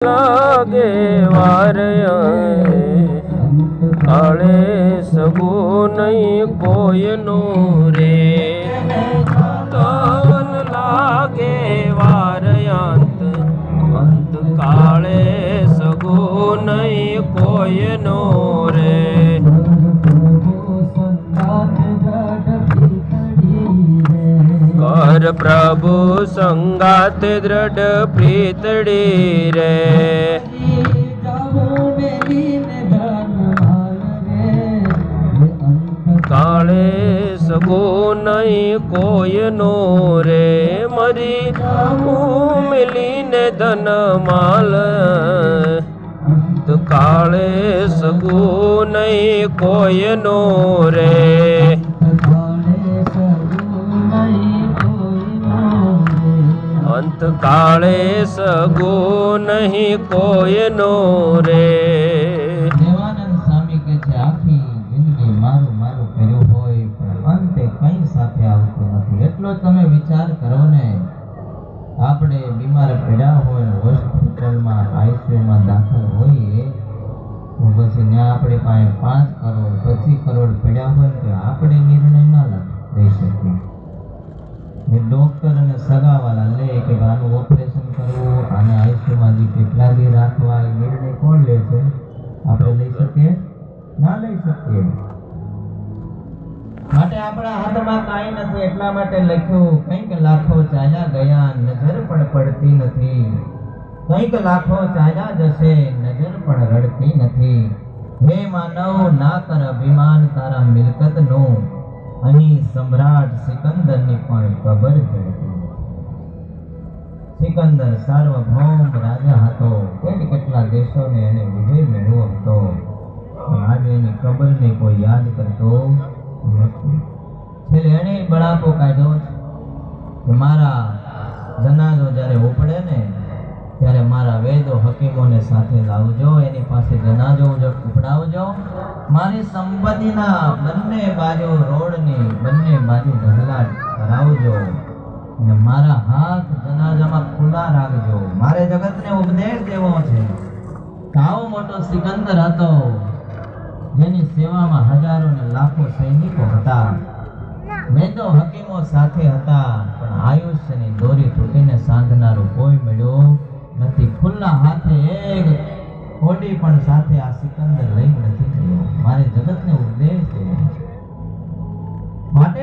લાગે વાર આળે સગો નહીં કોઈનો રે. તન લાગે પ્રભુ સંગાત દ્રઢ પ્રીતડી રે. કાળે સગો નહીં કોઈનો રે. મરી મિલીને ધન માલ કાળે સગો નહીં કોઈનો રે. અંત કાળે સગો નહીં કોઈનો રે. દેવાનંદ સ્વામી કે છે, આખી જિંદગી મારું મારું કર્યું હોય, પણ અંતે કંઈ સાથે આવતું નથી. એટલો તમે વિચાર કરો ને, આપણે બીમાર પડ્યા હોય, હોસ્પિટલમાં, આઈસીયુમાં દાખલ હોઈએ, તો પછી ત્યાં આપણી પાસે પાંચ કરોડ, પચીસ કરોડ પડ્યા હોય તો આપણે નિર્ણય ના લઈ શકીએ. એ ડોક્ટર અને સગાવાલા લે કે આનું ઓપરેશન કરવું આને આયુષ્યમાં જે કેટલા દી રાખવા એ નિર્ણય કોણ લે છે? આપણે લઈ શકીએ? ના લઈ શકીએ. માટે આપણા હાથમાં કાંઈ નથી, એટલા માટે લખ્યું, કંઈક લાખો ચાલ્યા ગયા, નજર પણ પડતી નથી. કંઈક લાખો ચાલ્યા જશે, નજર પણ રડતી નથી. હે માનવ, ના કર અભિમાન તારા મિલકતનું. અહીં સમ્રાટ સિકંદરની પણ કબર જડતી સિકંદર સાર્વભૌમ રાજા હતો. કેટ કેટલા દેશોને એને વિજય મેળવ્યો હતો. આજે એની કબરને કોઈ યાદ કરતો નથી. છેલ્લે એને બળાપો કાઢ્યો કે મારા જનાજો જ્યારે ઉપડે ને, ત્યારે મારા વેદો હકીમોને સાથે લાવજો, એની પાસે જનાજો ઉપડાવજો. મારી સંપત્તિના બંને બાજુ રોડની બંને બાજુ ઢગલા કરાવજો ને મારા હાથ જનાજામાં ખુલ્લા રાખજો. મારે જગતને ઉપદેશ દેવો છે. કે મોટો સિકંદર હતો, જેની સેવામાં હજારો ને લાખો સૈનિકો હતા. વેદો હકીમો સાથે હતા, પણ આયુષ્યની દોરી તૂટીને સાંધનારું કોઈ મળ્યો નથી. ખુલ્લા હાથે એક કોડી પણ સાથે આ સિકંદર લઈ નથી ગયો. મારે જગતને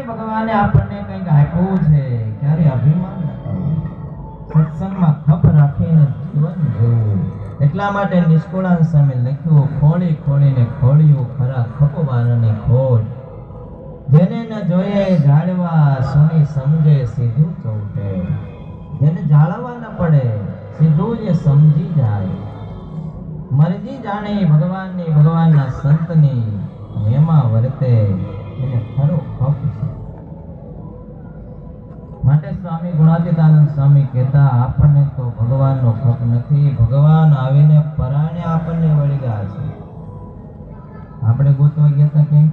ભગવાને આપણને કંઈક આપ્યું છે. ક્યારે અભિમાન સત્સંગમાં ખપ રાખીને જીવન જીવવું એટલા માટે નિષ્કુળાન સામે લખ્યું, ખોળી ખોળીને ખોળ્યું ખરા ખપવારની ખોટ. જેને ન જોઈએ જાળવા સુની સમજે સીધું ચૌટે. જેને જાળવવા ન પડે સીધું જે સમજી જાય. મરજી જાણે ભગવાનની, ભગવાનના સંતની, એમાં વર્તે. એને ખરો ખપ છે. સ્વામી ગુણાતીતાનંદ સ્વામી કહેતા, આપણને તો ભગવાનનો ભોગ નથી. ભગવાન આવીને પરાણે આપણને વળી ગયા છે. આપણે ગોતવા ગયા હતા ક્યાંય?